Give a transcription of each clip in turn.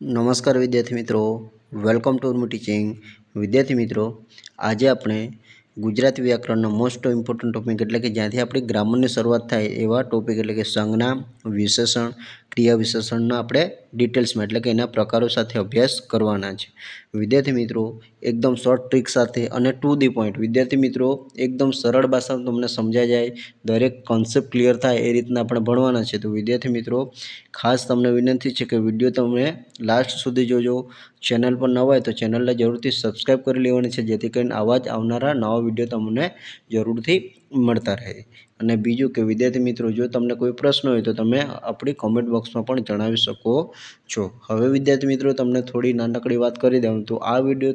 નમસ્કાર વિદ્યાર્થી મિત્રો. વેલકમ ટુ ઉર્મુ ટીચિંગ વિદ્યાર્થી મિત્રો, આજે આપણે ગુજરાતી વ્યાકરણનો મોસ્ટ ઇમ્પોર્ટન્ટ ટોપિક એટલે કે જ્યાંથી આપણી ગ્રામરની શરૂઆત થાય એવા ટોપિક એટલે કે સંજ્ઞા વિશેષણ ક્રિયા વિશેષણના આપણે ડિટેલ્સમાં એટલે કે એના પ્રકારો સાથે અભ્યાસ કરવાના છે. વિદ્યાર્થી મિત્રો, એકદમ શોર્ટ ટ્રીક સાથે અને ટુ ધી પોઈન્ટ વિદ્યાર્થી મિત્રો, એકદમ સરળ ભાષામાં તમને સમજાઈ જાય, દરેક કોન્સેપ્ટ ક્લિયર થાય એ રીતના આપણે ભણવાના છે. તો વિદ્યાર્થી મિત્રો, ખાસ તમને વિનંતી છે કે વીડિયો તમે લાસ્ટ સુધી જોજો. ચેનલ પર નવા હોય તો ચેનલને જરૂરથી સબસ્ક્રાઈબ કરી લેવાની છે, જેથી કરીને આવા જ આવનારા નવા વીડિયો તમને જરૂરથી મળતા રહે. અને બીજું કે વિદ્યાર્થી મિત્રો, જો તમને કોઈ પ્રશ્ન હોય તો તમે આપણી કોમેન્ટ બોક્સમાં પણ જણાવી શકો છો. હવે વિદ્યાર્થી મિત્રો, તમને થોડી નાનકડી વાત કરી દઉં તો આ વીડિયો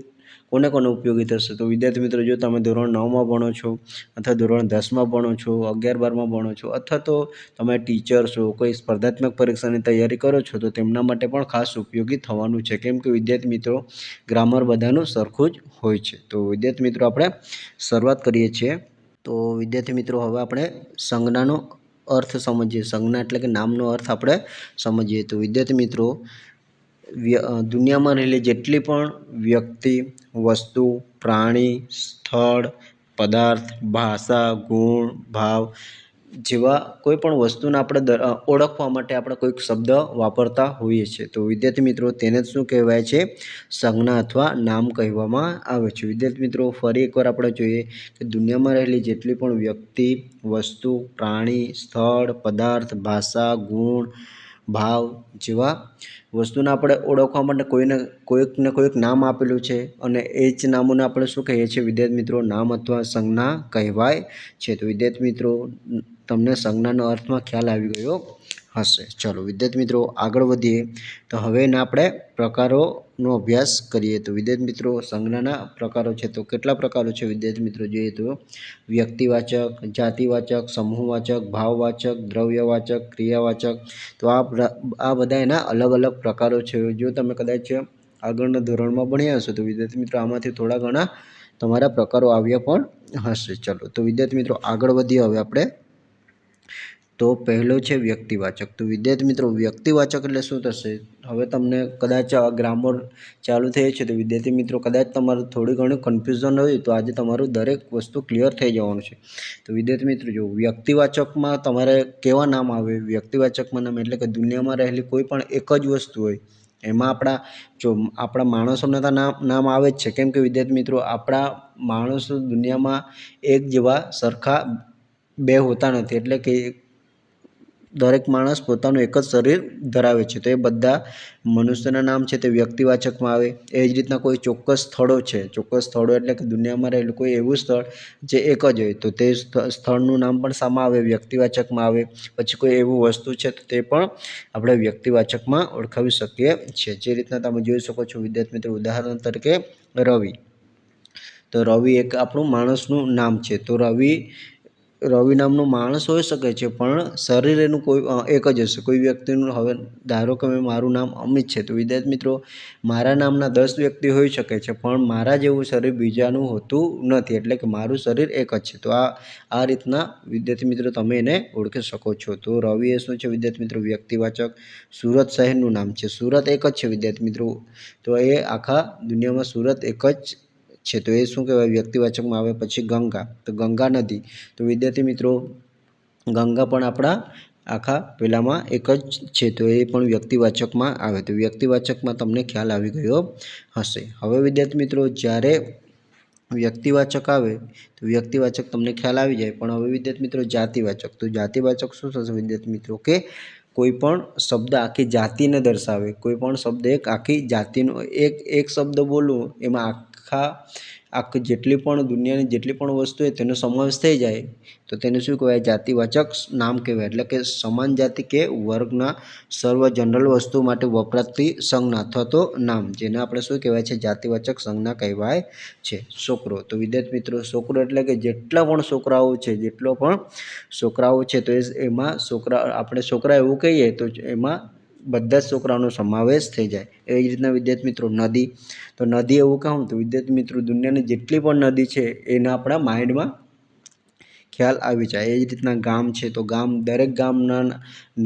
કોને કોને ઉપયોગી થશે? તો વિદ્યાર્થી મિત્રો, જો તમે ધોરણ નવમાં ભણો છો અથવા ધોરણ દસમાં ભણો છો, અગિયાર બારમાં ભણો છો અથવા તો તમે ટીચર છો કોઈ સ્પર્ધાત્મક પરીક્ષાની તૈયારી કરો છો, તો તેમના માટે પણ ખાસ ઉપયોગી થવાનું છે. કેમ કે વિદ્યાર્થી મિત્રો ગ્રામર બધાનું સરખું જ હોય છે. તો વિદ્યાર્થી મિત્રો, આપણે શરૂઆત કરીએ છીએ. તો વિદ્યાર્થી મિત્રો, હવે આપણે સંજ્ઞાનો અર્થ સમજીએ. સંજ્ઞા એટલે કે નામનો અર્થ આપણે સમજીએ. તો વિદ્યાર્થી મિત્રો દુનિયામાં રહેલી જેટલી પણ વ્યક્તિ, વસ્તુ, પ્રાણી, સ્થળ, પદાર્થ, ભાષા, ગુણ, ભાવ જેવા કોઈ પણ વસ્તુને આપણે ઓળખવા માટે આપણે કોઈક શબ્દ વાપરતા હોઈએ છીએ. તો વિદ્યાર્થી મિત્રો, તેને શું કહેવાય છે? સંજ્ઞા અથવા નામ કહેવામાં આવે છે. વિદ્યાર્થી મિત્રો, ફરી એકવાર આપણે જોઈએ કે દુનિયામાં રહેલી જેટલી પણ વ્યક્તિ, વસ્તુ, પ્રાણી, સ્થળ, પદાર્થ, ભાષા, ગુણ, ભાવ જેવા વસ્તુને આપણે ઓળખવા માટે કોઈને, કોઈકને કોઈક નામ આપેલું છે અને એ જ નામોને આપણે શું કહીએ છીએ? વિદ્યાર્થી મિત્રો, નામ અથવા સંજ્ઞા કહેવાય છે. તો વિદ્યાર્થી મિત્રો તમને સંજ્ઞાનો અર્થમાં ખ્યાલ આવી ગયો હશે. ચલો, વિદ્યાર્થી મિત્રો, આગળ વધીએ. તો હવે આપણે પ્રકારોનો અભ્યાસ કરીએ. તો વિદ્યાર્થી મિત્રો, સંજ્ઞાના પ્રકારો છે તો કેટલા પ્રકારો છે વિદ્યાર્થી મિત્રો? જોઈએ તો વ્યક્તિવાચક, જાતિવાચક, સમૂહવાચક, ભાવવાચક, દ્રવ્યવાચક, ક્રિયાવાચક. તો આ આ બધા એના અલગ અલગ પ્રકારો છે. જો તમે કદાચ આગળના ધોરણમાં ભણ્યા હશો તો વિદ્યાર્થી મિત્રો, આમાંથી થોડા ઘણા તમારા પ્રકારો આવ્યા પણ હશે. ચલો, તો વિદ્યાર્થી મિત્રો, આગળ વધીએ. હવે આપણે તો પહેલો છે વ્યક્તિવાચક. તો વિદ્યાર્થી મિત્રો, વ્યક્તિવાચક એટલે શું થશે? હવે તમને કદાચ ગ્રામર ચાલુ થઈ છે, તો વિદ્યાર્થી મિત્રો, કદાચ તમારું થોડી ઘણું કન્ફ્યુઝન હોય, તો આજે તમારું દરેક વસ્તુ ક્લિયર થઈ જવાનું છે. તો વિદ્યાર્થી મિત્રો, જો વ્યક્તિવાચકમાં તમારે કેવા નામ આવે? વ્યક્તિવાચકમાં નામ એટલે કે દુનિયામાં રહેલી કોઈ પણ એક જ વસ્તુ હોય, એમાં આપણા, જો આપણા માણસોને તો નામ નામ આવે જ છે. કેમ કે વિદ્યાર્થી મિત્રો, આપણા માણસો દુનિયામાં એક જેવા સરખા બે હોતા નથી. એટલે કે દરેક માણસ પોતાનું એક જ શરીર ધરાવે છે. તો એ બધા મનુષ્યના નામ છે તે વ્યક્તિવાચકમાં આવે. એ જ રીતના કોઈ ચોક્કસ સ્થળો છે. ચોક્કસ સ્થળો એટલે કે દુનિયામાં રહેલું કોઈ એવું સ્થળ જે એક જ હોય. તો તે સ્થળનું નામ પણ સામાં આવે, વ્યક્તિવાચકમાં આવે. પછી કોઈ એવું વસ્તુ છે તો તે પણ આપણે વ્યક્તિવાચકમાં ઓળખાવી શકીએ છીએ. જે રીતના તમે જોઈ શકો છો વિદ્યાર્થી મિત્રો, ઉદાહરણ તરીકે રવિ. તો રવિ એક આપણું માણસનું નામ છે. તો રવિ રવિ નામનો માણસ હોઈ શકે છે, પણ શરીર એનું કોઈ એક જ હશે. કોઈ વ્યક્તિનું, હવે ધારો કે મારું નામ અમિત છે, તો વિદ્યાર્થી મિત્રો, મારા નામના દસ વ્યક્તિ હોઈ શકે છે, પણ મારા જેવું શરીર બીજાનું હોતું નથી, એટલે કે મારું શરીર એક જ છે. તો આ આ રીતના વિદ્યાર્થી મિત્રો, તમે એને ઓળખી શકો છો. તો રવિ એ શું છે, વિદ્યાર્થી મિત્રો? વ્યક્તિવાચક સુરત શહેરનું નામ છે. સુરત એક જ છે, વિદ્યાર્થી મિત્રો. તો એ આખા દુનિયામાં સુરત એક જ છે. તો એ શું કહેવાય? વ્યક્તિવાચકમાં આવે પછી ગંગા. તો ગંગા નદી. તો વિદ્યાર્થી મિત્રો, ગંગા પણ આપણા આખા પેલામાં એક જ છે. તો એ પણ વ્યક્તિવાચકમાં આવે. તો વ્યક્તિવાચકમાં તમને ખ્યાલ આવી ગયો હશે. હવે વિદ્યાર્થી મિત્રો, જ્યારે વ્યક્તિવાચક આવે, તો વ્યક્તિવાચક તમને ખ્યાલ આવી જાય. પણ હવે વિદ્યાર્થી મિત્રો, જાતિવાચક. તો જાતિવાચક શું થશે વિદ્યાર્થી મિત્રો? કે કોઈ પણ શબ્દ આખી જાતિને દર્શાવે. કોઈ પણ શબ્દ એક આખી જાતિનો, એક એક શબ્દ બોલવું, એમાં આખા, આખી જેટલી પણ દુનિયાની જેટલી પણ વસ્તુ હોય તેનો સમાવેશ થઈ જાય, તો તેને શું કહેવાય? જાતિવાચક નામ કહેવાય. એટલે કે સમાન જાતિ કે વર્ગના સર્વ જનરલ વસ્તુ માટે વપરાતી સંજ્ઞા અથવા તો નામ, જેને આપણે શું કહેવાય છે? જાતિવાચક સંજ્ઞા કહેવાય છે. છોકરો. તો વિદ્યાર્થી મિત્રો, છોકરો એટલે કે જેટલા પણ છોકરાઓ છે, જેટલો પણ છોકરાઓ છે, તો એમાં છોકરા, આપણે છોકરા એવું કહીએ તો એમાં બધા જ છોકરાઓનો સમાવેશ થઈ જાય એવી જ રીતના વિદ્યાર્થી મિત્રો નદી. તો નદી એવું કહું તો વિદ્યાર્થી મિત્રો દુનિયાની જેટલી પણ નદી છે એના આપણા માઇન્ડમાં ખ્યાલ આવી જાય. એ જ રીતના ગામ છે. તો ગામ, દરેક ગામના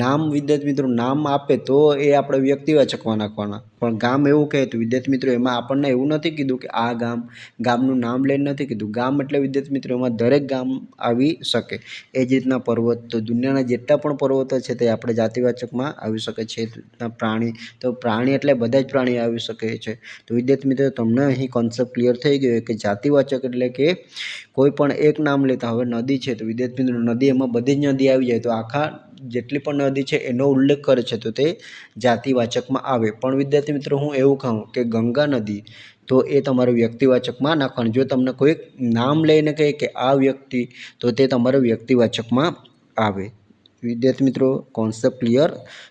નામ વિદ્યાર્થી મિત્રો નામ આપે તો એ આપણે વ્યક્તિવાચકવા નાખવાના. પણ ગામ એવું કહે તો વિદ્યાર્થી મિત્રો એમાં આપણને એવું નથી કીધું કે આ ગામ, ગામનું નામ લઈને નથી કીધું. ગામ એટલે વિદ્યાર્થી મિત્રો એમાં દરેક ગામ આવી શકે. એ જ રીતના પર્વત તો દુનિયાના જેટલા પણ પર્વતો છે તે આપણે જાતિવાચકમાં આવી શકે છે. પ્રાણી, તો પ્રાણી એટલે બધા જ પ્રાણી આવી શકે છે. તો વિદ્યાર્થી મિત્રો તમને અહીં કોન્સેપ્ટ ક્લિયર થઈ ગયો કે જાતિવાચક એટલે કે કોઈ પણ એક નામ લેતા હવે નદી છે તો વિદ્યાર્થી મિત્રો નદી, એમાં બધી જ નદી આવી જાય તો આખા જેટલી પણ નદી છે એનો ઉલ્લેખ કરે છે તો તે જાતિવાચકમાં આવે. પણ વિદ્યાર્થી મિત્રો, હું એવું કહું કે ગંગા નદી તો એ તમારું વ્યક્તિવાચકમાં નાખવાનું. જો તમને કોઈક નામ લઈને કહે કે આ વ્યક્તિ, તો તે તમારું વ્યક્તિવાચકમાં આવે. વિદ્યાર્થી મિત્રો કોન્સેપ્ટ ક્લિયર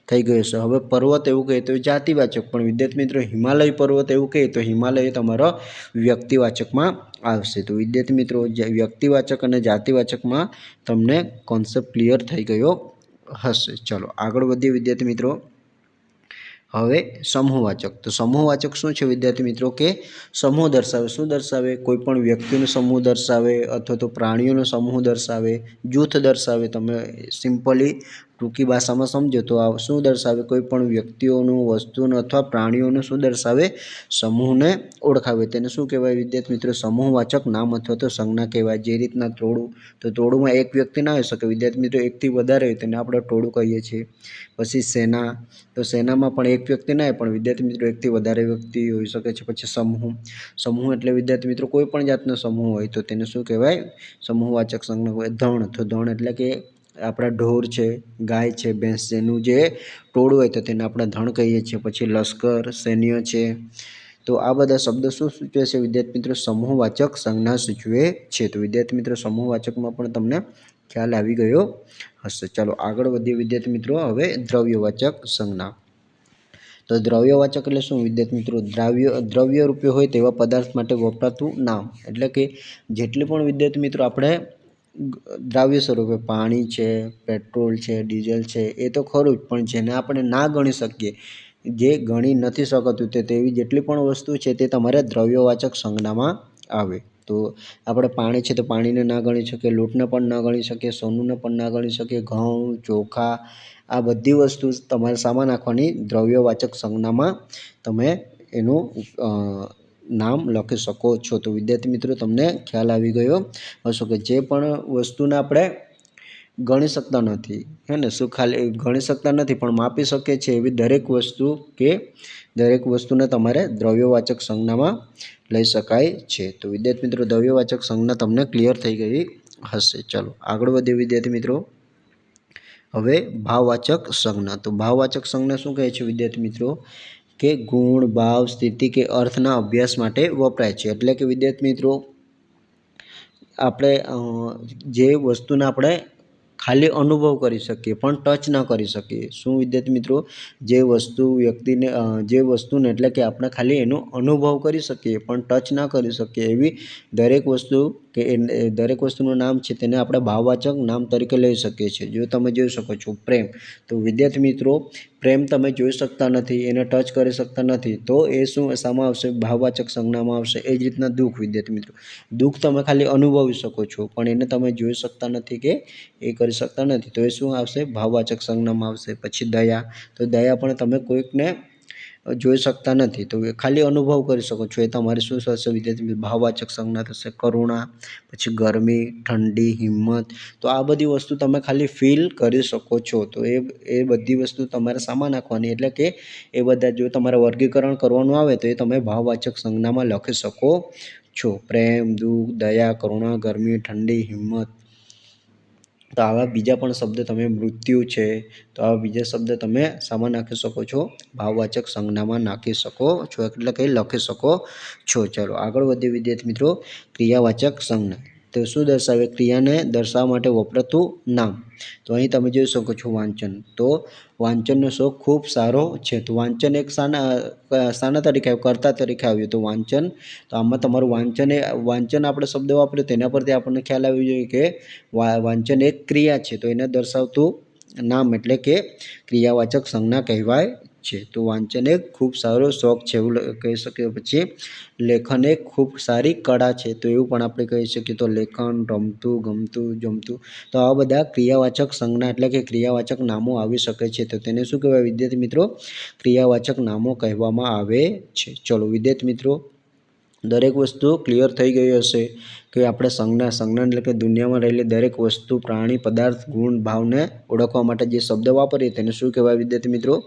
થઈ ગયો છે. હવે પર્વત એવું કહે તો જાતિવાચક. પણ વિદ્યાર્થી મિત્રો, હિમાલય પર્વત એવું કહે તો હિમાલય તમારો વ્યક્તિવાચકમાં આવશે. તો વિદ્યાર્થી મિત્રો વ્યક્તિવાચક અને જાતિવાચકમાં તમને કોન્સેપ્ટ ક્લિયર થઈ ગયો હશે. ચલો, આગળ વધીએ વિદ્યાર્થી મિત્રો. હવે સમૂહવાચક. તો સમૂહવાચક શું છે વિદ્યાર્થી મિત્રો? કે સમૂહ દર્શાવે. શું દર્શાવે? કોઈ પણ વ્યક્તિનો સમૂહ દર્શાવે અથવા તો પ્રાણીઓનો સમૂહ દર્શાવે. જૂથ દર્શાવે. તમે સિમ્પલી ટૂંકી ભાષામાં સમજો તો આ શું દર્શાવે? કોઈ પણ વ્યક્તિઓનું વસ્તુનું અથવા પ્રાણીઓનું શું દર્શાવે? સમૂહને ઓળખાવે. તેને શું કહેવાય? વિદ્યાર્થી મિત્રો, સમૂહવાચક નામ અથવા તો સંજ્ઞા કહેવાય. જે રીતના ટોળું તો ટોળુંમાં એક વ્યક્તિ ના હોઈ શકે. વિદ્યાર્થી મિત્રો, એકથી વધારે હોય તેને આપણે ટોળું કહીએ છીએ. પછી સેના, તો સેનામાં પણ એક વ્યક્તિ ના હોય, પણ વિદ્યાર્થી મિત્રો, એકથી વધારે વ્યક્તિ હોઈ શકે છે. પછી સમૂહ. સમૂહ એટલે વિદ્યાર્થી મિત્રો, કોઈ પણ જાતનો સમૂહ હોય તો તેને શું કહેવાય? સમૂહવાચક સંજ્ઞા ધણ. તો ધણ એટલે કે આપણા ઢોર છે, ગાય છે, ભેંસ એનું જે ટોળું હોય તો તેને આપણે ધણ કહીએ છીએ, પછી લશ્કર, સૈન્ય છે. તો આ બધા શબ્દો શું સૂચવે છે? વિદ્યાર્થી મિત્રો સમૂહવાચક સંજ્ઞા સૂચવે છે. તો વિદ્યાર્થી મિત્રો સમૂહવાચકમાં પણ તમને ખ્યાલ આવી ગયો હશે. ચાલો આગળ વધીએ વિદ્યાર્થી મિત્રો, હવે દ્રવ્યવાચક સંજ્ઞા. તો દ્રવ્યવાચક એટલે શું? વિદ્યાર્થી મિત્રો, દ્રાવ્ય દ્રવ્ય રૂપે હોય તેવા પદાર્થ માટે વપરાતું નામ. એટલે કે જેટલી પણ વિદ્યાર્થી મિત્રો આપણે દ્રાવ્ય સ્વરૂપે પાણી છે, પેટ્રોલ છે, ડીઝલ છે, એ તો ખરું જ, પણ જેને આપણે ના ગણી શકીએ, જે ગણી નથી શકતું તે તેવી જેટલી પણ વસ્તુ છે તે તમારે દ્રવ્યવાચક સંજ્ઞામાં આવે. તો આપણે પાણી છે તો પાણીને ના ગણી શકીએ, લોટને પણ ના ગણી શકીએ, સોનુંને પણ ના ગણી શકીએ, ઘઉં, ચોખા, આ બધી વસ્તુ તમારે સામાન નાખવાની દ્રવ્યવાચક સંજ્ઞામાં તમે એનું નામ લખી શકો છો. તો વિદ્યાર્થી મિત્રો, તમને ખ્યાલ આવી ગયો હશો કે જે પણ વસ્તુને આપણે ગણી શકતા નથી, હે ને? શું ખાલી ગણી શકતા નથી, પણ માપી શકે છે એવી દરેક વસ્તુ કે દરેક વસ્તુને તમારે દ્રવ્યવાચક સંજ્ઞામાં લઈ શકાય છે. તો વિદ્યાર્થી મિત્રો, દ્રવ્યવાચક સંજ્ઞા તમને ક્લિયર થઈ ગઈ હશે. ચલો, આગળ વધીએ વિદ્યાર્થી મિત્રો. હવે ભાવવાચક સંજ્ઞા. તો ભાવવાચક સંજ્ઞા શું કહે છે વિદ્યાર્થી મિત્રો? કે ગુણ, ભાવ, સ્થિતિ કે અર્થના અભ્યાસ માટે વપરાય છે. એટલે કે વિદ્યાર્થી મિત્રો, આપણે જે વસ્તુને આપણે ખાલી અનુભવ કરી શકીએ પણ ટચ ન કરી શકીએ. શું વિદ્યાર્થી મિત્રો? જે વસ્તુ વ્યક્તિને જે વસ્તુને એટલે કે આપણે ખાલી એનો અનુભવ કરી શકીએ પણ ટચ ના કરી શકીએ એવી દરેક વસ્તુ કે એ દરેક વસ્તુનું નામ છે તેને આપણે ભાવવાચક નામ તરીકે લઈ શકીએ છીએ. જો તમે જોઈ શકો છો પ્રેમ, તો વિદ્યાર્થી મિત્રો, પ્રેમ તમે જોઈ શકતા નથી, એને ટચ કરી શકતા નથી, તો એ શું, શામાં આવશે? ભાવવાચક સંજ્ઞામાં આવશે. એ જ રીતના દુઃખ, વિદ્યાર્થી મિત્રો. દુઃખ તમે ખાલી અનુભવી શકો છો, પણ એને તમે જોઈ શકતા નથી કે એ કરી શકતા નથી. તો એ શું આવશે? ભાવવાચક સંજ્ઞામાં આવશે. પછી દયા, તો દયા પણ તમે કોઈકને જોઈ શકતા નથી. તો એ ખાલી અનુભવ કરી શકો છો. એ તમારે શું થશે વિદ્યાર્થી ભાવવાચક સંજ્ઞા થશે, કરુણા, પછી ગરમી, ઠંડી, હિંમત. તો આ બધી વસ્તુ તમે ખાલી ફીલ કરી શકો છો. તો એ એ બધી વસ્તુ તમારે સામાન નાખવાની. એટલે કે એ બધા જો તમારે વર્ગીકરણ કરવાનું આવે, તો એ તમે ભાવવાચક સંજ્ઞામાં લખી શકો છો. પ્રેમ, દુઃખ, દયા, કરુણા, ગરમી, ઠંડી, હિંમત. તો આવા બીજા પણ શબ્દ તમે મૃત્યુ છે, તો આવા બીજા શબ્દ તમે શામાં નાખી શકો છો, ભાવવાચક સંજ્ઞામાં નાખી શકો છો, એટલે કે લખી શકો છો. ચાલો, આગળ વધીએ વિદ્યાર્થી મિત્રો, ક્રિયાવાચક સંજ્ઞા. તો શું દર્શાવે? ક્રિયાને દર્શાવવા માટે વપરાતું નામ. તો અહીં તમે જોઈ શકો છો વાંચન. તો વાંચનનો શોખ ખૂબ સારો છે. તો વાંચન એક શાના શાના તરીકે કર્તા તરીકે આવ્યું. તો વાંચન, તો આમાં તમારું વાંચન એ, વાંચન આપણે શબ્દ વાપર્યો તેના પરથી આપણને ખ્યાલ આવી જોઈએ કે વાંચન એક ક્રિયા છે. તો એને દર્શાવતું નામ એટલે કે ક્રિયાવાચક સંજ્ઞા કહેવાય છે. તો વાંચન એક ખૂબ સારો શોખ છે એવું કહી શકીએ પછી. લેખન એક ખૂબ સારી કળા છે. તો એવું પણ આપણે કહી શકીએ તો લેખન, રમતું, ગમતું, જમતું. તો આવા બધા ક્રિયાવાચક સંજ્ઞા એટલે કે ક્રિયાવાચક નામો આવી શકે છે. તો તેને શું કહેવાય? વિદ્યાર્થી મિત્રો, ક્રિયાવાચક નામો કહેવામાં આવે છે. ચલો, વિદ્યાર્થી મિત્રો, દરેક વસ્તુ ક્લિયર થઈ ગઈ હશે કે આપણે સંજ્ઞા સંજ્ઞા એટલે કે દુનિયામાં રહેલી દરેક વસ્તુ, પ્રાણી, પદાર્થ, ગુણ, ભાવને ઓળખવા માટે જે શબ્દ વાપરીએ તેને શું કહેવાય વિદ્યાર્થી મિત્રો?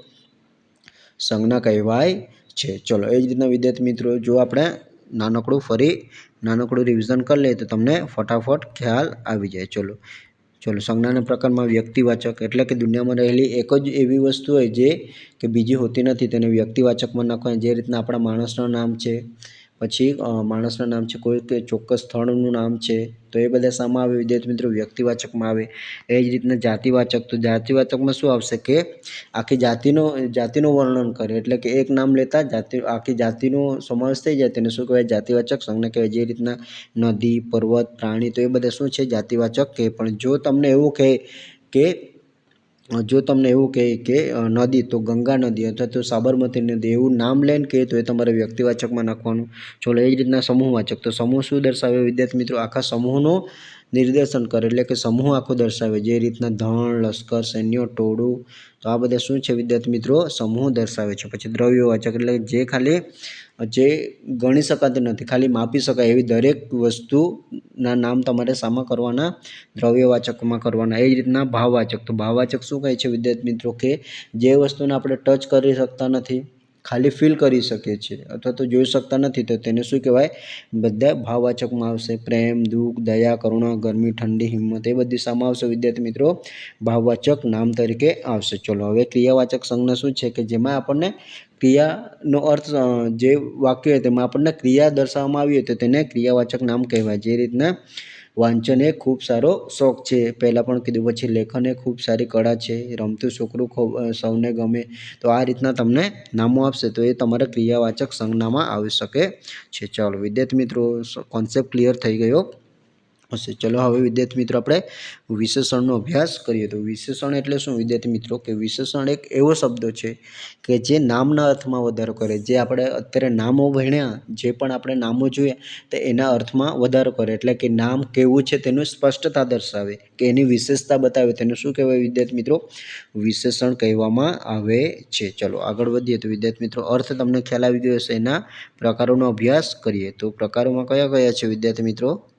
સંજ્ઞા કહેવાય છે. ચલો, એ જ રીતના વિદ્યાર્થી મિત્રો, જો આપણે નાનકડું ફરી નાનકડું રિવિઝન કરી લઈએ તો તમને ફટાફટ ખ્યાલ આવી જાય. ચલો ચલો, સંજ્ઞાના પ્રકારમાં વ્યક્તિવાચક એટલે કે દુનિયામાં રહેલી એક જ એવી વસ્તુ હોય જે કે બીજી હોતી નથી. તેને વ્યક્તિવાચકમાં નાખવાની જે રીતના આપણા માણસનું નામ છે પછી માણસના નામ છે, કોઈ કે ચોક્કસ સ્થળનું નામ છે, તો એ બધા શામાં આવે, વિદ્યાર્થી મિત્રો, વ્યક્તિવાચકમાં આવે. એ જ રીતના જાતિવાચક, તો જાતિવાચકમાં શું આવશે કે આખી જાતિનો, જાતિનું વર્ણન કરે, એટલે કે એક નામ લેતા જાતિ, આખી જાતિનો સમાવેશ થઈ જાય, તેને શું કહેવાય? જાતિવાચક સંજ્ઞા કહેવાય. જે રીતના નદી, પર્વત, પ્રાણી, તો એ બધા શું છે? જાતિવાચક કહે પણ જો તમને એવું કહે કે જો તમને એવું કહે કે નદી, તો ગંગા નદી અથવા તો સાબરમતી નદી એવું નામ લઈને કહે, તો એ તમારે વ્યક્તિવાચકમાં નાખવાનું. ચલો એ જ રીતના સમૂહવાચક તો સમૂહ શું દર્શાવે? વિદ્યાર્થી મિત્રો, આખા સમૂહનું નિર્દેશન કરે, એટલે કે સમૂહ આખો દર્શાવે. જે રીતના ધણ, લશ્કર, સૈન્ય, ટોળું, તો આ બધા શું છે વિદ્યાર્થી મિત્રો? સમૂહ દર્શાવે છે. પછી દ્રવ્યવાચક, એટલે જે ખાલી જે ગણી શકાતી નથી. ખાલી માપી શકાય એવી દરેક વસ્તુના નામ તમારે શામાં કરવાના, દ્રવ્યવાચકમાં કરવાના. એ જ રીતના ભાવવાચક. તો ભાવવાચક શું કહે છે વિદ્યાર્થી મિત્રો? કે જે વસ્તુને આપણે ટચ કરી શકતા નથી ખાલી ફીલ કરી શકીએ છીએ અથવા તો જોઈ શકતા નથી તો તેને શું કહેવાય? બધા ભાવવાચકમાં આવશે. પ્રેમ, દુઃખ, દયા, કરુણા, ગરમી, ઠંડી, હિંમત એ બધી શામાં આવશે. વિદ્યાર્થી મિત્રો ભાવવાચક નામ તરીકે આવશે. ચલો, હવે ક્રિયાવાચક સંજ્ઞા શું છે કે જેમાં આપણને ક્રિયાનો અર્થ જે વાક્ય હોય તેમાં આપણને ક્રિયા દર્શાવવામાં આવી હોય તો તેને ક્રિયાવાચક નામ કહેવાય. જે રીતના વાંચન એ ખૂબ સારો શોખ છે. પહેલાં પણ કીધું, પછી લેખન એ ખૂબ સારી કળા છે. રમતું છોકરું ખૂબ સૌને ગમે. તો આ રીતના તમને નામો આપશે, તો એ તમારા ક્રિયાવાચક સંજ્ઞામાં આવી શકે છે. ચાલો, વિદ્યાર્થી મિત્રો કોન્સેપ્ટ ક્લિયર થઈ ગયો. હશે. ચલો, હવે વિદ્યાર્થી મિત્રો, આપણે વિશેષણનો અભ્યાસ કરીએ. તો વિશેષણ એટલે શું? વિદ્યાર્થી મિત્રો, કે વિશેષણ એક એવો શબ્દ છે કે જે નામના અર્થમાં વધારો કરે. જે આપણે અત્યારે નામો ભણ્યા, જે પણ આપણે નામો જોઈએ તો એના અર્થમાં વધારો કરે. એટલે કે નામ કેવું છે તેનું સ્પષ્ટતા દર્શાવે. કે એની વિશેષતા બતાવે. તેને શું કહેવાય વિદ્યાર્થી મિત્રો? વિશેષણ કહેવામાં આવે છે. ચલો, આગળ વધીએ. તો વિદ્યાર્થી મિત્રો, અર્થ તમને ખ્યાલ આવી ગયો હશે. એના પ્રકારોનો અભ્યાસ કરીએ. તો પ્રકારોમાં કયા કયા છે વિદ્યાર્થી મિત્રો?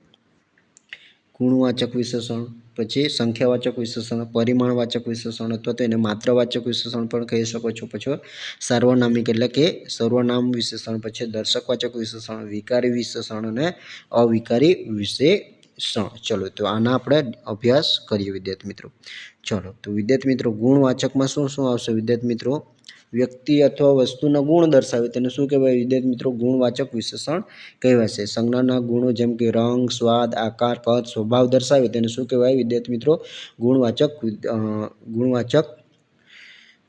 ગુણવાચક વિશેષણ, પછી સંખ્યાવાચક વિશેષણ, પરિમાણવાચક વિશેષણ અથવા તો એને માત્રાવાચક વિશેષણ પણ કહી શકો છો. પછી સાર્વનામિક એટલે કે સર્વનામ વિશેષણ, પછી દર્શકવાચક વિશેષણ, વિકારી વિશેષણ અને અવિકારી વિશેષણ. ચલો, તો આના આપણે અભ્યાસ કરીએ વિદ્યાર્થી મિત્રો. ચલો, તો વિદ્યાર્થી મિત્રો, ગુણવાચકમાં શું શું આવશે? વિદ્યાર્થી મિત્રો વ્યક્તિ અથવા વસ્તુના ગુણ દર્શાવે. તેને શું કહેવાય? વિદ્યાર્થી મિત્રો, ગુણવાચક વિશેષણ કહેવાશે સંજ્ઞાના ગુણો જેમ કે રંગ, સ્વાદ, આકાર, કદ, સ્વભાવ દર્શાવે. તેને શું કહેવાય? વિદ્યાર્થી મિત્રો, ગુણવાચક ગુણવાચક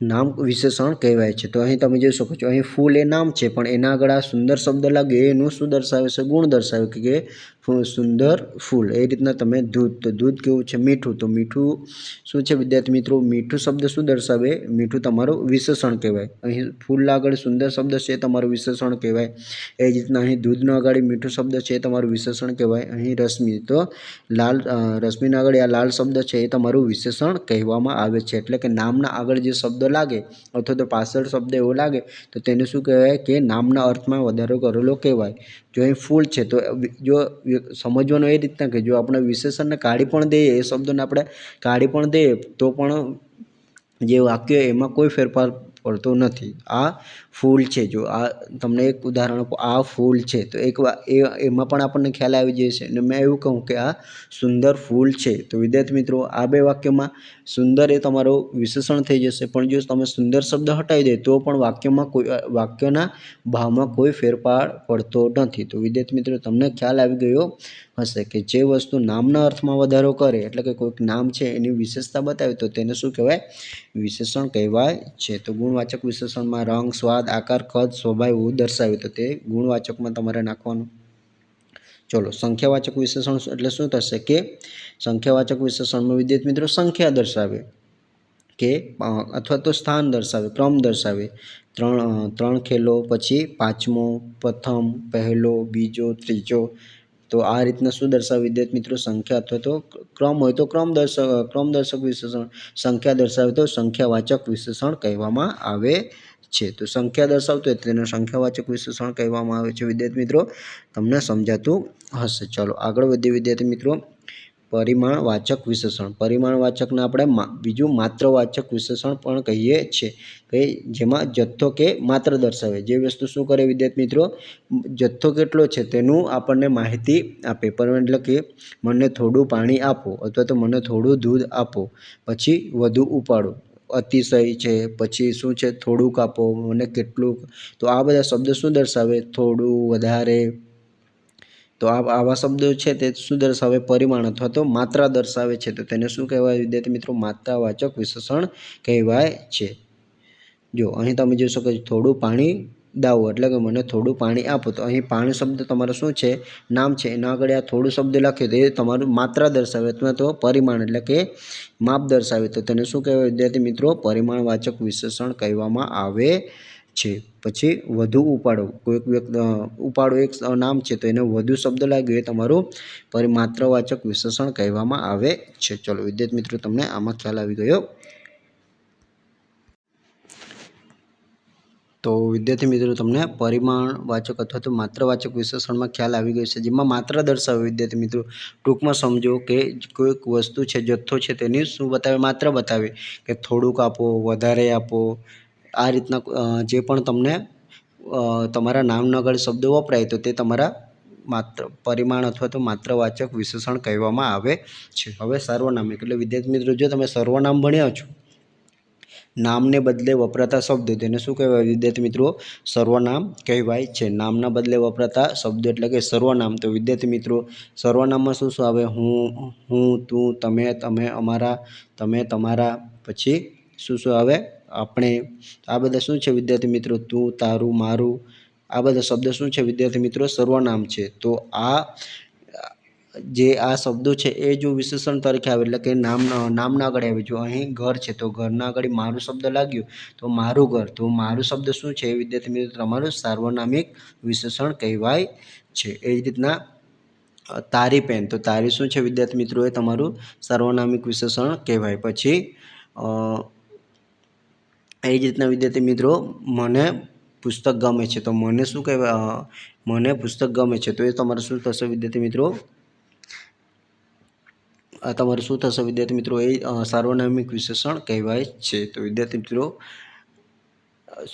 નામ વિશેષણ કહેવાય છે. તો અહીં તમે જોઈ શકો છો, અહીં ફૂલ એ નામ છે, પણ એના આગળ આ સુંદર શબ્દ લાગે, એનું શું દર્શાવે છે? ગુણ દર્શાવે કે સુંદર ફૂલ. એ રીતના તમે દૂધ, તો દૂધ કેવું છે? મીઠું. તો મીઠું શું છે વિદ્યાર્થી મિત્રો? મીઠું શબ્દ શું દર્શાવે? મીઠું તમારું વિશેષણ કહેવાય. અહીં ફૂલ આગળ સુંદર શબ્દ છે તમારું વિશેષણ કહેવાય. એ રીતના અહીં દૂધનો આગળ, મીઠું શબ્દ છે તમારું વિશેષણ કહેવાય. અહીં રશ્મિ, તો લાલ રશ્મિના આગળ, આ લાલ શબ્દ છે એ તમારું વિશેષણ કહેવામાં આવે છે. એટલે કે નામના આગળ જે શબ્દ લાગે, અથવા તો પાછળ શબ્દ એવો લાગે, તો તેને શું કહેવાય? કે નામના અર્થમાં વધારો કરેલો કહેવાય. જો અહીં ફૂલ છે, તો જો સમજવાનું એ રીતના કે જો આપણે વિશેષણને કાઢી પણ દઈએ, એ શબ્દોને આપણે કાઢી પણ દઈએ, તો પણ જે વાક્ય એમાં કોઈ ફેરફાર પડતો નથી. આ ફૂલ છે. જો આ તમને એક ઉદાહરણ આપો, આ ફૂલ છે. તો એક એ, એમાં પણ આપણને ખ્યાલ આવી જાય છે અને મેં એવું કહું કે આ સુંદર ફૂલ છે. તો વિદ્યાર્થી મિત્રો, આ બે વાક્યમાં સુંદર એ તમારો વિશેષણ થઈ જશે. પણ જો તમે સુંદર શબ્દ હટાવી દે, તો પણ વાક્યમાં કોઈ વાક્યના ભાવમાં કોઈ ફેરફાર પડતો નથી. તો વિદ્યાર્થી મિત્રો, તમને ખ્યાલ આવી ગયો હશે કે જે વસ્તુ નામના અર્થમાં વધારો કરે, એટલે કે કોઈક નામ છે એની વિશેષતા બતાવે, તો તેને શું કહેવાય? વિશેષણ કહેવાય છે. તો ગુણવાચક વિશેષણમાં રંગ, સ્વાદ, આકાર, કદ, સ્વભાવ એવું દર્શાવે, તો તે ગુણવાચકમાં તમારે નાખવાનું. ચલો, સંખ્યાવાચક વિશેષણ એટલે શું થશે કે સંખ્યાવાચક વિશેષણમાં વિદ્યાર્થી મિત્રો સંખ્યા દર્શાવે, કે અથવા તો સ્થાન દર્શાવે, ક્રમ દર્શાવે. ત્રણ ત્રણ ખેલો, પછી પાંચમો, પ્રથમ, પહેલો, બીજો, ત્રીજો તો આ રીતના શું દર્શાવે? વિદ્યાર્થી મિત્રો, સંખ્યા અથવા તો ક્રમ હોય તો ક્રમ દર્શક ક્રમ દર્શક વિશેષણ, સંખ્યા દર્શાવે તો સંખ્યાવાચક વિશેષણ કહેવામાં આવે છે. તો સંખ્યા દર્શાવતો હોય તેને સંખ્યાવાચક વિશેષણ કહેવામાં આવે છે. વિદ્યાર્થી મિત્રો, તમને સમજાતું હશે. ચાલો આગળ વધીએ. વિદ્યાર્થી મિત્રો પરિમાણવાચક વિશેષણ. પરિમાણવાચકને આપણે બીજું માત્રવાચક વિશેષણ પણ કહીએ છીએ કે જેમાં જથ્થો કે માત્ર દર્શાવે. જે વસ્તુ શું કરે વિદ્યાર્થી મિત્રો? જથ્થો કેટલો છે તેનું આપણને માહિતી આપે. પણ એટલે કે મને થોડું પાણી આપો અથવા તો મને થોડું દૂધ આપો, પછી વધુ ઉપાડો. અતિશય છે, પછી શું છે? થોડુંક આપો. મને કેટલુંક. તો આ બધા શબ્દ શું દર્શાવે? થોડું વધારે તો આ આવા શબ્દો છે તે શું દર્શાવે? પરિમાણ અથવા તો માત્રા દર્શાવે છે. તો તેને શું કહેવાય? વિદ્યાર્થી મિત્રો, માત્રાવાચક વિશેષણ કહેવાય છે. જો, અહીં તમે જોઈ શકો છો, થોડું પાણી દાવો, એટલે કે મને થોડું પાણી આપો. તો અહીં પાણી શબ્દ તમારો શું છે? નામ છે. એના આગળ આ થોડું શબ્દ લખ્યો તો એ તમારું માત્રા દર્શાવે અથવા તો પરિમાણ, એટલે કે માપ દર્શાવે. તો તેને શું કહેવાય? વિદ્યાર્થી મિત્રો, પરિમાણવાચક વિશેષણ કહેવામાં આવે છે. પછી વધુ ઉપાડો. કોઈક વ્યક્તિ ઉપાડો એક નામ છે તો એને વધુ શબ્દ લાગ્યો એ તમારું પરિમાત્રવાચક વિશેષણ કહેવામાં આવે છે. ચલો, વિદ્યાર્થી મિત્રો, તમને આમાં ખ્યાલ આવી ગયો. તો વિદ્યાર્થી મિત્રો, તમને પરિમાણવાચક અથવા તો માત્રવાચક વિશેષણમાં ખ્યાલ આવી ગયો છે. જેમાં માત્ર દર્શાવે વિદ્યાર્થી મિત્રો. ટૂંકમાં સમજો કે કોઈક વસ્તુ છે, જથ્થો છે તેની શું બતાવે? માત્ર બતાવે. કે થોડુંક આપો, વધારે આપો આ રીતના જે પણ તમને તમારા નામનગર શબ્દો વપરાય, તો તે તમારા માત્ર, પરિમાણ અથવા તો માત્રવાચક વિશેષણ કહેવામાં આવે છે. હવે સર્વનામ, એટલે વિદ્યાર્થી મિત્રો, જો તમે સર્વનામ ભણ્યા છો, નામને બદલે વપરાતા શબ્દો, તેને શું કહેવાય? વિદ્યાર્થી મિત્રો, સર્વનામ કહેવાય છે. નામના બદલે વપરાતા શબ્દો એટલે કે સર્વનામ. તો વિદ્યાર્થી મિત્રો, સર્વનામમાં શું શું આવે? હું હું, તું, તમે તમે, અમારા, તમે, તમારા, પછી શું શું આવે? આપણે આ બધા શું છે વિદ્યાર્થી મિત્રો? તું, તારું, મારું, આ બધા શબ્દ શું છે વિદ્યાર્થી મિત્રો? સર્વનામ છે. તો આ જે આ શબ્દો છે એ જો વિશેષણ તરીકે આવે, એટલે કે નામ નામના આગળ આવે, જો અહીં ઘર છે, તો ઘરના આગળ મારું શબ્દ લાગ્યું, તો મારું ઘર. તો મારું શબ્દ શું છે વિદ્યાર્થી મિત્રો? તમારું સાર્વનામિક વિશેષણ કહેવાય છે. એ જ રીતના તારી પેન. તો તારી શું છે વિદ્યાર્થી મિત્રો? એ તમારું સાર્વનામિક વિશેષણ કહેવાય. પછી એ જ રીતના વિદ્યાર્થી મિત્રો, મને પુસ્તક ગમે છે. તો મને શું કહેવાય મને પુસ્તક ગમે છે, તો એ તમારે શું થશે વિદ્યાર્થી મિત્રો? આ તમારે શું થશે વિદ્યાર્થી મિત્રો? એ સાર્વનામિક વિશેષણ કહેવાય છે. તો વિદ્યાર્થી મિત્રો,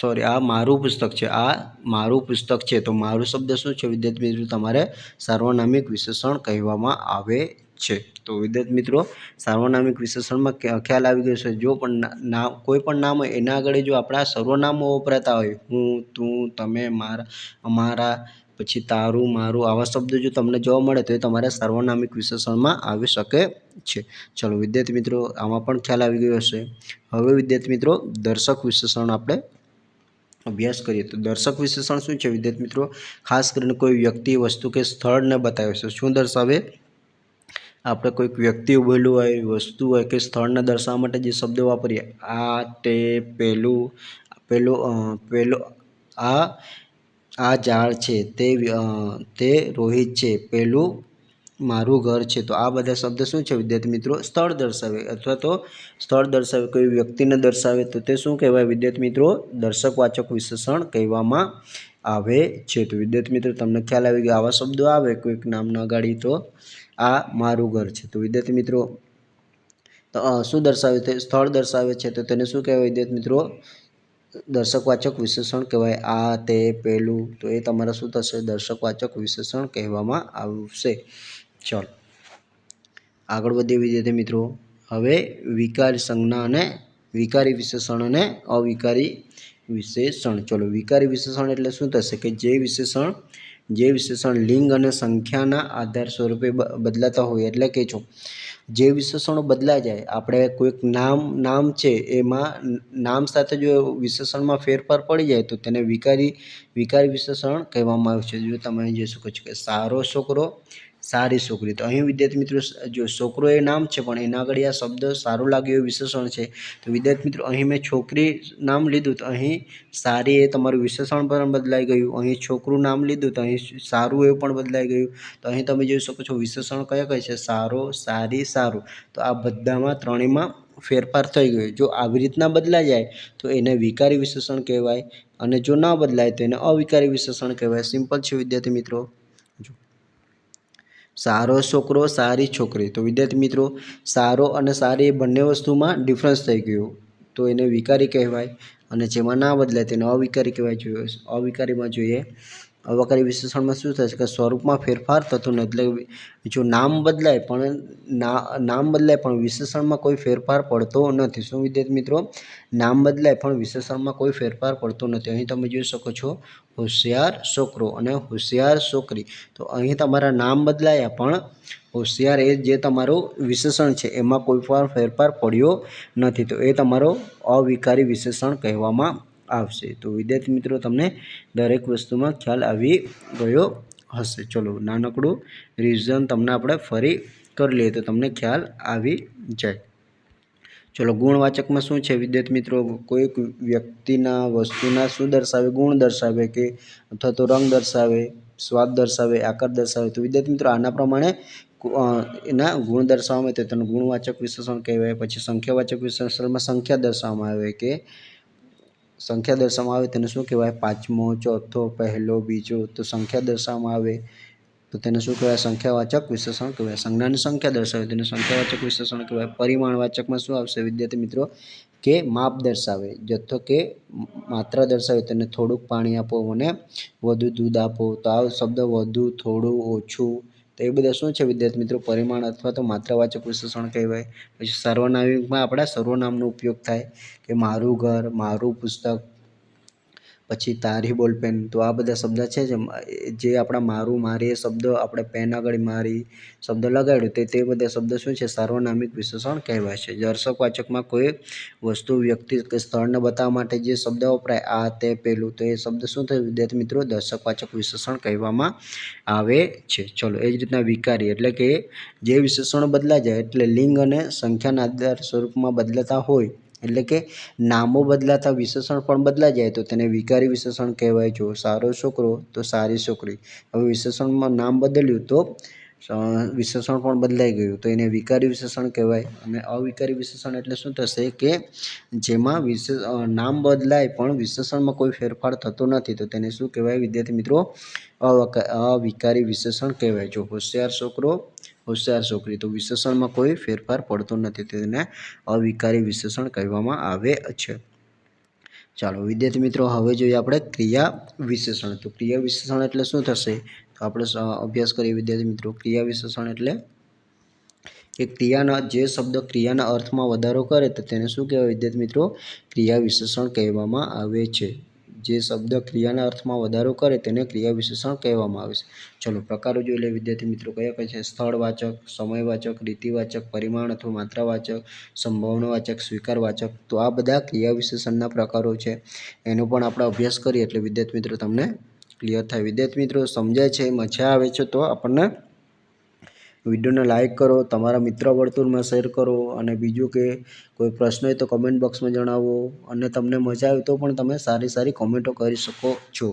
સોરી, આ મારું પુસ્તક છે. આ મારું પુસ્તક છે. તો મારું શબ્દ શું છે વિદ્યાર્થી મિત્રો? તમારે સાર્વનામિક વિશેષણ કહેવામાં આવે છે. તો વિદ્યાર્થી મિત્રો, સાર્વનામિક વિશેષણમાં ખ્યાલ આવી ગયો છે. જો પણ નામ કોઈ પણ નામ હોય, એના આગળ જો આપણા સર્વનામો વપરાતા હોય, હું, તું, તમે, મારા, અમારા, પછી તારું, મારું, આવા શબ્દો જો તમને જોવા મળે, તો એ તમારે સાર્વનામિક વિશેષણમાં આવી શકે છે. ચલો, વિદ્યાર્થી મિત્રો, આમાં પણ ખ્યાલ આવી ગયો હશે. હવે વિદ્યાર્થી મિત્રો, દર્શક વિશેષણ આપણે અભ્યાસ કરીએ. તો દર્શક વિશેષણ શું છે? વિદ્યાર્થી મિત્રો, ખાસ કરીને કોઈ વ્યક્તિ, વસ્તુ કે સ્થળને બતાવે છે. શું દર્શાવે? આપણે કોઈક વ્યક્તિ ઉભેલું હોય, વસ્તુ હોય કે સ્થળને દર્શાવવા માટે જે શબ્દો વાપરીએ, આ, તે, પેલું પેલું પેલો, આ આ ઝાડ છે, તે તે રોહિત છે, પેલું મારું ઘર છે. તો આ બધા શબ્દ શું છે? વિદ્યાર્થી મિત્રો, સ્થળ દર્શાવે. અથવા તો સ્થળ દર્શાવે. કોઈ વ્યક્તિને દર્શાવે તો તે શું કહેવાય? વિદ્યાર્થી મિત્રો દર્શકવાચક વિશેષણ કહેવામાં આવે છે. તો વિદ્યાર્થી મિત્રો, તમને ખ્યાલ આવી ગયો, આવા શબ્દો આવે, કોઈક નામના ગાડી તો. આ મારું ઘર છે. તો વિદ્યાર્થી મિત્રો શું દર્શાવે તે સ્થળ દર્શાવે છે. તો તેને શું કહેવાય વિદ્યાર્થી મિત્રો? દર્શકવાચક વિશેષણ કહેવાય. આ, તે, પેલું, તો એ તમારા શું થશે? દર્શકવાચક વિશેષણ કહેવામાં આવશે. ચાલો. આગળ વધીએ વિદ્યાર્થી મિત્રો. હવે વિકારી સંજ્ઞા અને વિકારી વિશેષણ અને અવિકારી વિશેષણ. ચલો, વિકારી વિશેષણ એટલે શું થશે કે જે વિશેષણ જે વિશેષણ લિંગ અને સંખ્યાના આધાર સ્વરૂપે બદલાતા હોય એટલે કે જો જે વિશેષણો બદલાઈ જાય, આપણે કોઈક નામ નામ છે એમાં નામ સાથે જો વિશેષણમાં ફેરફાર પડી જાય તો તેને વિકારી વિકારી વિશેષણ કહેવામાં આવે છે. જો તમે જોઈ શકો છો કે સારો છોકરો સારી છોકરી. તો અહીં વિદ્યાર્થી મિત્રો, જો છોકરો એ નામ છે, પણ એના આગળ આ શબ્દ સારું લાગે એવું વિશેષણ છે, તો વિદ્યાર્થી મિત્રો, અહીં મેં છોકરી નામ લીધું, તો અહીં સારી એ તમારું વિશેષણ પણ બદલાઈ ગયું. અહીં છોકરું નામ લીધું, તો અહીં સારું એવું પણ બદલાઈ ગયું. તો અહીં તમે જોઈ શકો છો વિશેષણ કયા કયા છે, સારો, સારી, સારું. તો આ બધામાં ત્રણેયમાં ફેરફાર થઈ ગયો. જો આવી રીતના બદલાઈ જાય, તો એને વિકારી વિશેષણ કહેવાય અને જો ના બદલાય, તો એને અવિકારી વિશેષણ કહેવાય. સિમ્પલ છે વિદ્યાર્થી મિત્રો. સારો છોકરો, સારી છોકરી. તો વિદ્યાર્થી મિત્રો, સારો અને સારી એ બંને વસ્તુમાં ડિફરન્સ થઈ ગયું. તો એને વિકારી કહેવાય અને જેમાં ના બદલાય તેને અવિકારી કહેવાય જોઈએ. અવિકારીમાં જોઈએ અવકારી વિશેષણમાં શું થશે કે સ્વરૂપમાં ફેરફાર થતો નથી. એટલે જો નામ બદલાય, પણ નામ બદલાય, પણ વિશેષણમાં કોઈ ફેરફાર પડતો નથી. શું વિદ્યાર્થી મિત્રો? નામ બદલાય, પણ વિશેષણમાં કોઈ ફેરફાર પડતો નથી. અહીં તમે જોઈ શકો છો, હોશિયાર છોકરો અને હોશિયાર છોકરી. તો અહીં તમારા નામ બદલાયા, પણ હોશિયાર એ જે તમારું વિશેષણ છે, એમાં કોઈ પણ ફેરફાર પડ્યો નથી. તો એ તમારો અવિકારી વિશેષણ કહેવામાં આવશે. તો વિદ્યાર્થી મિત્રો, તમને દરેક વસ્તુમાં ખ્યાલ આવી ગયો હશે. ચલો, નાનકડું રિવિઝન તમને આપણે ફરી કરી લઈએ તો તમને ખ્યાલ આવી જાય. ચલો, ગુણવાચકમાં શું છે? વિદ્યાર્થી મિત્રો, કોઈક વ્યક્તિના વસ્તુના શું દર્શાવે? ગુણ દર્શાવે કે અથવા તો રંગ દર્શાવે, સ્વાદ દર્શાવે, આકાર દર્શાવે? તો વિદ્યાર્થી મિત્રો, આના પ્રમાણે એના ગુણ દર્શાવવામાં આવે. તો તેનું ગુણવાચક વિશેષણ કહેવાય. પછી સંખ્યાવાચક વિશેષણમાં સંખ્યા દર્શાવવામાં આવે કે સંખ્યા દર્શાવવામાં આવે તેને શું કહેવાય? પાંચમો, ચોથો, પહેલો, બીજો તો સંખ્યા દર્શાવવામાં આવે. તો તેને શું કહેવાય? સંખ્યાવાચક વિશેષણ કહેવાય. સંજ્ઞાની સંખ્યા દર્શાવે. તેને સંખ્યાવાચક વિશેષણ કહેવાય. પરિમાણવાચકમાં શું આવશે? વિદ્યાર્થી મિત્રો, કે માપ દર્શાવે. જથ્થો કે માત્રા દર્શાવે. તેને થોડુંક પાણી આપો અને વધુ દૂધ આપો. તો આ શબ્દ વધુ, થોડું, ઓછું તો એ બધા શું છે વિદ્યાર્થી મિત્રો? પરિમાણ અથવા તો માત્રાવાચક વિશેષણ કહેવાય. પછી સર્વનામિકમાં આપણા સર્વનામનો ઉપયોગ થાય કે મારું ઘર, મારું પુસ્તક પછી તારી બોલપેન તો આ બધા શબ્દ છે જે આપણા મારું, મારી એ શબ્દ, આપણે પેન આગળ મારી શબ્દ લગાડ્યો તે તે બધા શબ્દ શું છે? સાર્વનામિક વિશેષણ કહેવાય છે. દર્શકવાચકમાં કોઈ વસ્તુ, વ્યક્તિ કે સ્થળને બતાવવા માટે જે શબ્દ વપરાય, આ, તે, પેલું, તો એ શબ્દ શું થયું? વિદ્યાર્થી મિત્રો દર્શકવાચક વિશેષણ કહેવામાં આવે છે. ચલો, એ જ રીતના વિકારી, એટલે કે જે વિશેષણો બદલાય જાય, એટલે લિંગ અને સંખ્યાના આધાર સ્વરૂપમાં બદલાતા હોય એટલે કે નામો બદલાતા વિશેષણ પણ બદલાઈ જાય, તો તેને વિકારી વિશેષણ કહેવાય. જો સારો છોકરો, તો સારી છોકરી. હવે વિશેષણમાં નામ બદલ્યું, તો વિશેષણ પણ બદલાઈ ગયું. તો એને વિકારી વિશેષણ કહેવાય. અને અવિકારી વિશેષણ એટલે શું થશે કે, જેમાં વિશેષ નામ બદલાય પણ વિશેષણમાં કોઈ ફેરફાર થતો નથી, તો તેને શું કહેવાય? વિદ્યાર્થી મિત્રો અવિકારી વિશેષણ કહેવાય. જો હોશિયાર છોકરો હોશિયાર છોકરી. તો વિશેષણમાં કોઈ ફેરફાર પડતો નથી. તેને અવિકારી વિશેષણ કહેવામાં આવે છે. ચાલો, વિદ્યાર્થી મિત્રો, હવે જોઈએ આપણે ક્રિયા વિશેષણ. તો ક્રિયા વિશેષણ એટલે શું થશે? તો આપણે અભ્યાસ કરીએ વિદ્યાર્થી મિત્રો. ક્રિયા વિશેષણ એટલે કે ક્રિયાના, જે શબ્દ ક્રિયાના અર્થમાં વધારો કરે તો તેને શું કહેવાય? વિદ્યાર્થી મિત્રો, ક્રિયા વિશેષણ કહેવામાં આવે છે. જે શબ્દ ક્રિયાના અર્થમાં વધારો કરે તેને ક્રિયા વિશેષણ કહેવામાં આવે છે. ચલો, પ્રકારો જોઈ લે. વિદ્યાર્થી મિત્રો, કયા કયા છે? સ્થળવાચક, સમયવાચક, રીતિવાચક, પરિમાણ અથવા માત્રાવાચક, સંભાવનાવાચક, સ્વીકારવાચક. તો આ બધા ક્રિયા વિશેષણના પ્રકારો છે. એનો પણ આપણે અભ્યાસ કરીએ એટલે વિદ્યાર્થી મિત્રો તમને ક્લિયર થાય. વિદ્યાર્થી મિત્રો, સમજાય છે મજા આવે છે, તો આપણને વિડીયોને લાઇક કરો, તમારા મિત્ર વર્તુળમાં શેર કરો અને બીજું કે કોઈ પ્રશ્ન હોય તો કમેન્ટ બોક્સમાં જણાવો અને તમને મજા આવે તો પણ તમે સારી સારી કોમેન્ટો કરી શકો છો.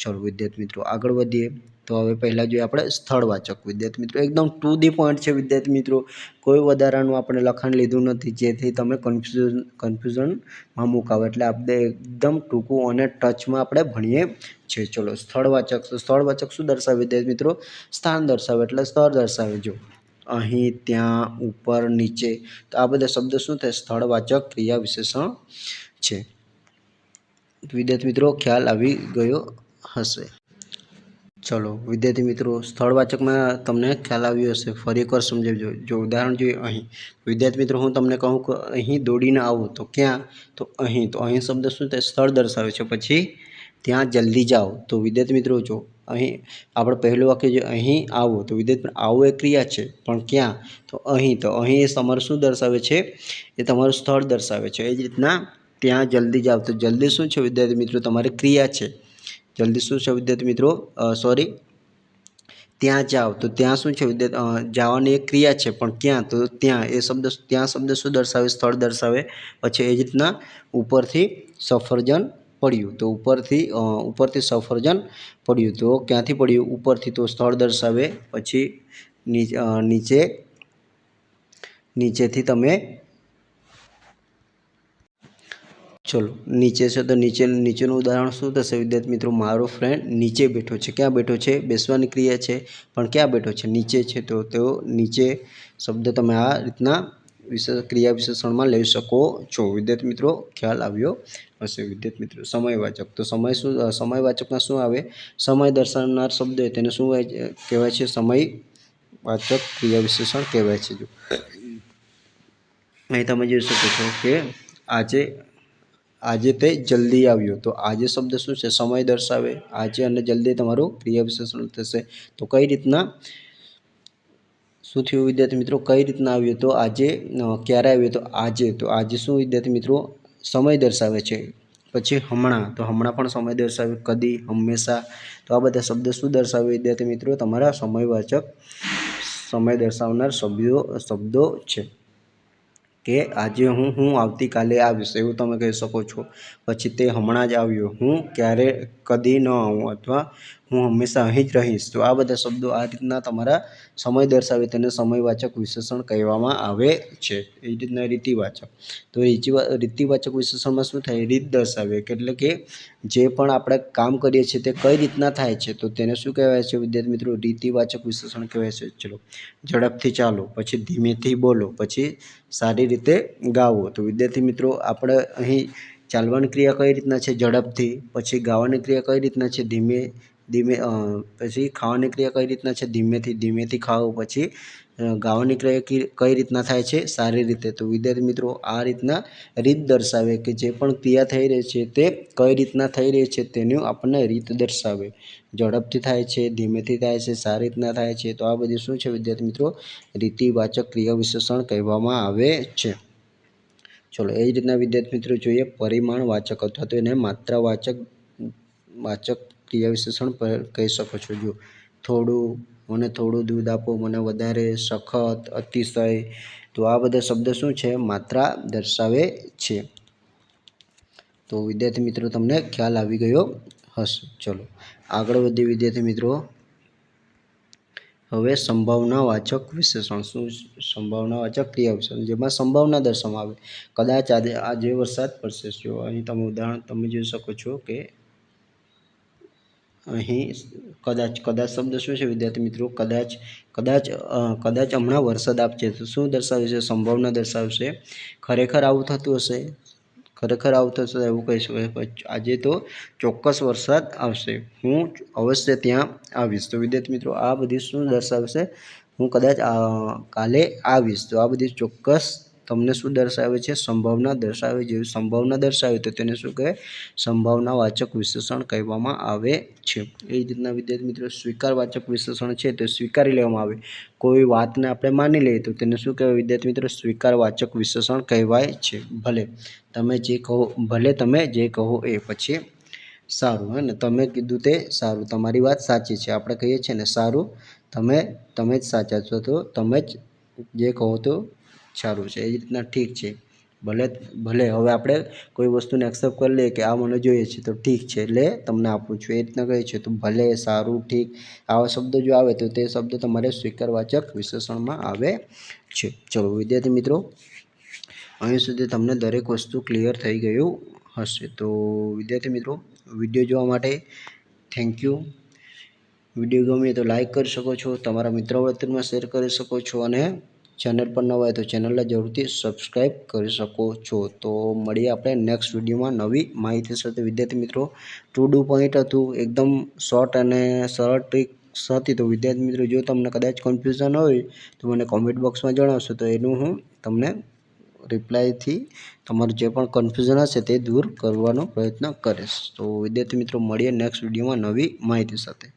ચલો વિદ્યાર્થી મિત્રો આગળ વધીએ. તો હવે પહેલાં જોઈએ આપણે સ્થળવાચક વિદ્યાર્થી મિત્રો. એકદમ ટુ ધી પોઈન્ટ છે વિદ્યાર્થી મિત્રો. કોઈ વધારાનું આપણે લખાણ લીધું નથી, જેથી તમે કન્ફ્યુઝન કન્ફ્યુઝનમાં મુકાવો. એટલે આપણે એકદમ ટૂંકું અને ટચમાં આપણે ભણીએ છીએ. ચલો, સ્થળવાચક સ્થળવાચક શું દર્શાવે વિદ્યાર્થી મિત્રો? સ્થાન દર્શાવે, એટલે સ્થળ દર્શાવે. જો અહીં, ત્યાં, ઉપર, નીચે. તો આ બધા શબ્દો શું થાય? સ્થળવાચક ક્રિયા વિશેષણ છે. વિદ્યાર્થી મિત્રો, ખ્યાલ આવી ગયો હશે. ચલો, વિદ્યાર્થી મિત્રો સ્થળવાચકમાં તમને ખ્યાલ આવ્યો હશે. ફરી એકવાર સમજાવજો. જો ઉદાહરણ જોઈએ અહીં. વિદ્યાર્થી મિત્રો, હું તમને કહું કે અહીં દોડીને આવું. તો ક્યાં? તો અહીં. તો અહીં શબ્દ શું થાય? સ્થળ દર્શાવે છે. પછી ત્યાં જલ્દી જાઓ. તો વિદ્યાર્થી મિત્રો, જો અહીં આપણે પહેલું વાક્ય જો અહીં આવો. તો વિદ્યાર્થી આવો એ ક્રિયા છે. પણ ક્યાં? તો અહીં. તો અહીં એ તમારું શું દર્શાવે છે? એ તમારું સ્થળ દર્શાવે છે. એ જ રીતના ત્યાં જલ્દી જાઓ. તો જલ્દી શું છે વિદ્યાર્થી મિત્રો? તમારી ક્રિયા છે. જલ્દી શું છે વિદ્યાર્થી મિત્રો? સોરી ત્યાં જાઓ. તો ત્યાં શું છે વિદ્યાર્થી? જવાની એક ક્રિયા છે, પણ ક્યાં? તો ત્યાં. એ શબ્દ ત્યાં શબ્દ શું દર્શાવે? સ્થળ દર્શાવે. પછી એ જ રીતના ઉપરથી સફરજન પડ્યું. તો ઉપરથી ઉપરથી સફરજન પડ્યું. તો ક્યાંથી પડ્યું? ઉપરથી તો સ્થળ દર્શાવે. પછી નીચે, નીચેથી તમે ચલો, નીચે છે તો નીચે, નીચેનું ઉદાહરણ શું થશે? વિદ્યાર્થી મિત્રો, મારો ફ્રેન્ડ નીચે બેઠો છે. ક્યાં બેઠો છે? બેસવાની ક્રિયા છે. પણ ક્યાં બેઠો છે? નીચે છે. તો તેઓ નીચે શબ્દ તમે આ રીતના વિશેષ ક્રિયા વિશેષણમાં લઈ શકો છો. વિદ્યાર્થી મિત્રો, ખ્યાલ આવ્યો હશે. વિદ્યાર્થી મિત્રો, સમયવાચક. તો સમય શું? સમયવાચકમાં શું આવે? સમય દર્શાવનાર શબ્દ તેને શું કહેવાય છે? સમયવાચક ક્રિયા વિશેષણ કહેવાય છે. જો, અહીં તમે જોઈ શકો છો કે આજે આજે તે જલ્દી આવ્યો. તો આજે શબ્દ શું છે? સમય દર્શાવે. આજે અને જલ્દી તમારું ક્રિયા વિશેષણ થશે. તો કઈ રીતના? શું થયું વિદ્યાર્થી મિત્રો? કઈ રીતના આવ્યું? તો આજે ક્યારે આવ્યો? તો આજે. તો આજે શું વિદ્યાર્થી મિત્રો? સમય દર્શાવે છે. પછી હમણાં. તો હમણાં પણ સમય દર્શાવે. કદી, હંમેશા. તો આ બધા શબ્દ શું દર્શાવે વિદ્યાર્થી મિત્રો? તમારા સમયવાચક સમય દર્શાવનાર શબ્દો શબ્દો છે. કે આજે હું હું આવતીકાલે આવીશ એવું તમે કહી શકો છો. પછી તે હમણાં જ આવ્યો. હું ક્યારે કદી ન આવું અથવા હું હંમેશા અહીં જ રહીશ. તો આ બધા શબ્દો આ રીતના તમારા સમય દર્શાવે તેને સમયવાચક વિશેષણ કહેવામાં આવે છે. એ રીતના રીતિવાચક. તો રીતિવાચક વિશેષણમાં શું થાય? રીત દર્શાવે. એટલે કે જે પણ આપણે કામ કરીએ છીએ તે કઈ રીતના થાય છે? તો તેને શું કહેવાય છે વિદ્યાર્થી મિત્રો? રીતિવાચક વિશેષણ કહેવાય છે. ચલો, ઝડપથી ચાલો, પછી ધીમેથી બોલો, પછી સારી રીતે ગાવો. તો વિદ્યાર્થી મિત્રો, આપણે અહીં ચાલવાની ક્રિયા કઈ રીતના છે? ઝડપથી. પછી ગાવાની ક્રિયા કઈ રીતના છે? ધીમે ધીમે પછી ખાવાની ક્રિયા કઈ રીતના છે? ધીમેથી ધીમેથી ખાઓ, પછી ગાવાની ક્રિયા કઈ રીતના થાય છે? સારી રીતે. તો વિદ્યાર્થી મિત્રો, આ રીતના રીત દર્શાવે કે જે પણ ક્રિયા થઈ રહી છે તે કઈ રીતના થઈ રહી છે તેનું આપણને રીત દર્શાવે. ઝડપથી થાય છે, ધીમેથી થાય છે, સારી રીતના થાય છે. તો આ બધી શું છે વિદ્યાર્થી મિત્રો? રીતિવાચક ક્રિયા વિશેષણ કહેવામાં આવે છે. ચલો, એ જ રીતના વિદ્યાર્થી મિત્રો જોઈએ પરિમાણવાચક અથવા તો એને માત્રાવાચક, વાચક ક્રિયા વિશેષણ કહી શકો છો. જો થોડું, મને થોડું દૂધ આપો, મને વધારે સખત, અતિશય, તો આ બધા શબ્દ શું છે? માત્રા દર્શાવે છે. તો વિદ્યાર્થી મિત્રો, તમને ખ્યાલ આવી ગયો હશે. ચલો, આગળ વધીએ વિદ્યાર્થી મિત્રો. હવે સંભાવનાવાચક વિશેષણ. શું સંભાવનાવાચક ક્રિયા વિશેષણ જેમાં સંભાવના દર્શાવવામાં આવે. કદાચ આજે આજે વરસાદ પડશે. જો અહીં તમે ઉદાહરણ, તમે જોઈ શકો છો કે અહીં કદાચ કદાચ શબ્દ શું છે, વિદ્યાર્થી મિત્રો? કદાચ કદાચ કદાચ હમણાં વરસાદ આપશે તો શું દર્શાવે છે? સંભાવના દર્શાવશે. ખરેખર આવું થતું હશે? ખરેખર આવું થશે એવું કહી શકાય આજે તો ચોક્કસ વરસાદ આવશે. હું અવશ્ય ત્યાં આવીશ. તો વિદ્યાર્થી મિત્રો, આ બધી શું દર્શાવશે? હું કદાચ કાલે આવીશ. તો આ બધી ચોક્કસ તમને શું દર્શાવે છે? સંભાવના દર્શાવે જેવી સંભાવના દર્શાવે તો તેને શું કહે સંભાવનાવાચક વિશેષણ કહેવામાં આવે છે. એ રીતના વિદ્યાર્થી મિત્રો, સ્વીકારવાચક વિશેષણ છે તે સ્વીકારી લેવામાં આવે. કોઈ વાતને આપણે માની લઈએ તો તેને શું કહેવાય? વિદ્યાર્થી મિત્રો, સ્વીકારવાચક વિશેષણ કહેવાય છે. ભલે તમે જે કહો, ભલે તમે જે કહો એ પછી સારું, હે ને? તમે કીધું તે સારું. તમારી વાત સાચી છે. આપણે કહીએ છીએ ને, સારું. તમે તમે જ સાચા છો તો તમે જ જે કહો તો સારું છે, એ રીતના ઠીક છે. ભલે ભલે હવે આપણે કોઈ વસ્તુને એક્સેપ્ટ કરી લઈએ કે આ મને જોઈએ છે, તો ઠીક છે એટલે તમને આપું છું, એ રીતના કહીએ છીએ તો ભલે, સારું, ઠીક, આવા શબ્દો જો આવે તો તે શબ્દ તમારે સ્વીકારવાચક વિશેષણમાં આવે છે. ચલો, વિદ્યાર્થી મિત્રો, અહીં સુધી તમને દરેક વસ્તુ ક્લિયર થઈ ગયું હશે. તો વિદ્યાર્થી મિત્રો, વીડિયો જોવા માટે થેન્ક યુ વીડિયો ગમે તો લાઈક કરી શકો છો, તમારા મિત્રો વર્તુળમાં શેર કરી શકો છો અને ચેનલ પર ન હોય તો ચેનલને જરૂરથી સબસ્ક્રાઈબ કરી શકો છો. તો મળીએ આપણે નેક્સ્ટ વિડીયોમાં નવી માહિતી સાથે. વિદ્યાર્થી મિત્રો ટુ ડુ પોઈન્ટ હતું, એકદમ શોર્ટ અને સરળ ટ્રીક્સ હતી. તો વિદ્યાર્થી મિત્રો, જો તમને કદાચ કન્ફ્યુઝન હોય, તો મને કોમેન્ટ બોક્સમાં જણાવશો. તો એનું હું તમને રિપ્લાયથી તમારું જે પણ કન્ફ્યુઝન હશે તે દૂર કરવાનો પ્રયત્ન કરીશ. તો વિદ્યાર્થી મિત્રો, મળીએ નેક્સ્ટ વિડીયોમાં નવી માહિતી સાથે.